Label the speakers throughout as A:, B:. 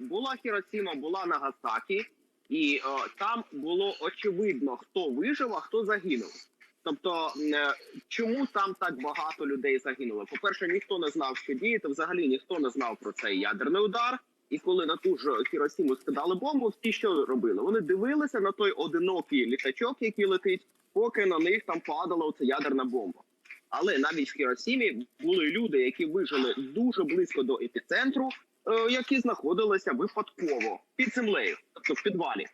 A: була Хіросіма, була Нагасакі, і е, там було очевидно, хто вижив, а хто загинув. Тобто, е, чому там так багато людей загинуло? По перше, ніхто не знав, що діяти. Взагалі ніхто не знав про цей ядерний удар. І коли на ту ж Хіросіму скидали бомбу, всі що робили? Вони дивилися на той одинокий літачок, який летить, поки на них там падала оця ядерна бомба. Але навіть в Хіросімі були люди, які вижили дуже близько до епіцентру, які знаходилися випадково під землею, тобто в підвалі.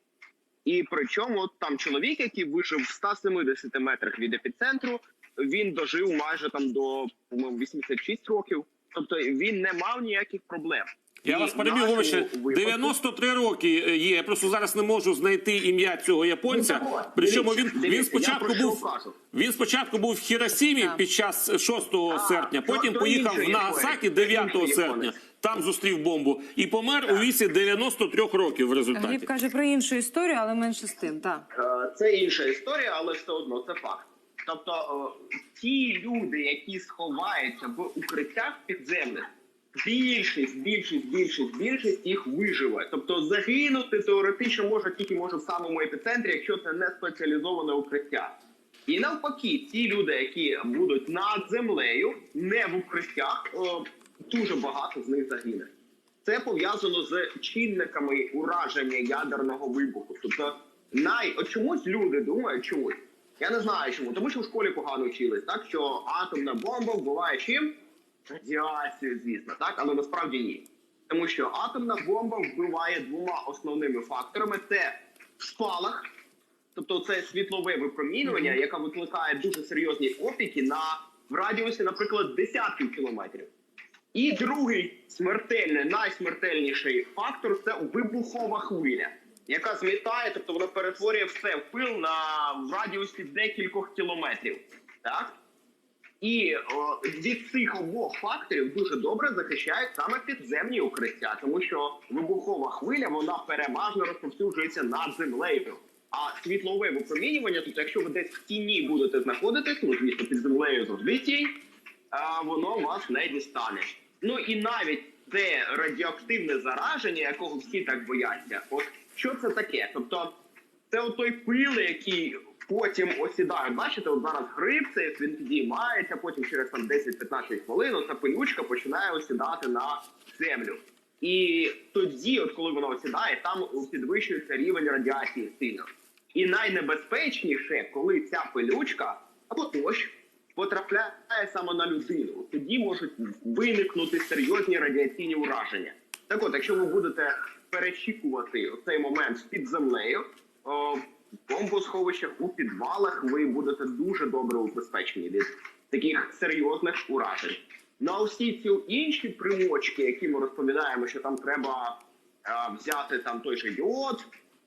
A: І причому от там чоловік, який вижив в 170 метрах від епіцентру, він дожив майже там до по-моєму, 86 років. Тобто він не мав ніяких проблем.
B: Я
A: І
B: вас перебіг, Говище.
A: нашому
B: 93 роки є. Я просто зараз не можу знайти ім'я цього японця.
A: Ну, так
B: Причому він, він спочатку був він спочатку був в Хіросімі під час 6 серпня, потім поїхав в Нагасакі 9 серпня. Там зустрів бомбу і помер у віці 93 років в результаті.
C: Гліб каже про іншу історію, але менше з тим. Так.
A: Е, Це інша історія, але все одно це факт. Тобто е, ті люди, які сховаються в укриттях підземних, більшість, більшість, більшість, більшість їх виживе. Тобто загинути теоретично може тільки може в самому епіцентрі, якщо це не спеціалізоване укриття. І навпаки, ті люди, які будуть над землею, не в укриттях, е, дуже багато з них загине. Це пов'язано з чинниками ураження ядерного вибуху. Тобто, най от чомусь люди думають чомусь. Я не знаю чому, тому що в школі погано вчились, так що атомна бомба вбиває чим? Радіацією, звісно, так, але насправді ні. Тому що атомна бомба вбиває двома основними факторами: це спалах, тобто це світлове випромінювання, яке викликає дуже серйозні опіки на в радіусі, наприклад, десятків кілометрів. І другий смертельний, найсмертельніший фактор це вибухова хвиля, яка змітає, тобто вона перетворює все в пил на в радіусі декількох кілометрів. Так? І о, від цих обох факторів дуже добре захищають саме підземні укриття, тому що вибухова хвиля вона переважно розповсюджується над землею. А світлове випромінювання, тобто, якщо ви десь в тіні будете знаходитись, ну звісно, під землею завжди тінь, воно вас не дістане. Ну і навіть це радіоактивне зараження, якого всі так бояться. От що це таке? Тобто, це отой пил, який потім осідає. Бачите, от зараз гриб цей він підіймається, потім через там 10-15 хвилин ця пилючка починає осідати на землю. І тоді, от коли вона осідає, там підвищується рівень радіації сильно. І найнебезпечніше, коли ця пилючка або дощ потрапляє саме на людину, тоді можуть виникнути серйозні радіаційні ураження. Так от, якщо ви будете перечікувати цей момент під землею, бомбосховищах у підвалах, ви будете дуже добре убезпечені від таких серйозних уражень. На усі ці інші примочки, які ми розповідаємо, що там треба е, взяти там той же йод,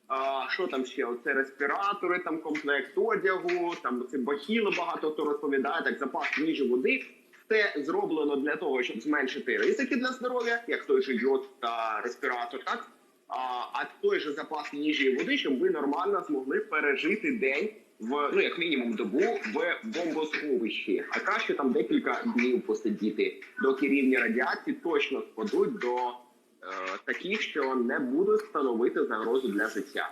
A: а, що там ще? Оце респіратори, там комплект одягу, там це бахіли багато хто розповідає, так запас їжі води. Це зроблено для того, щоб зменшити ризики для здоров'я, як той же йод та респіратор, так а, от той же запас їжі води, щоб ви нормально змогли пережити день в ну як мінімум добу в бомбосховищі, а краще там декілька днів посидіти, доки рівні радіації точно спадуть до е, таких, що не будуть становити загрозу для життя.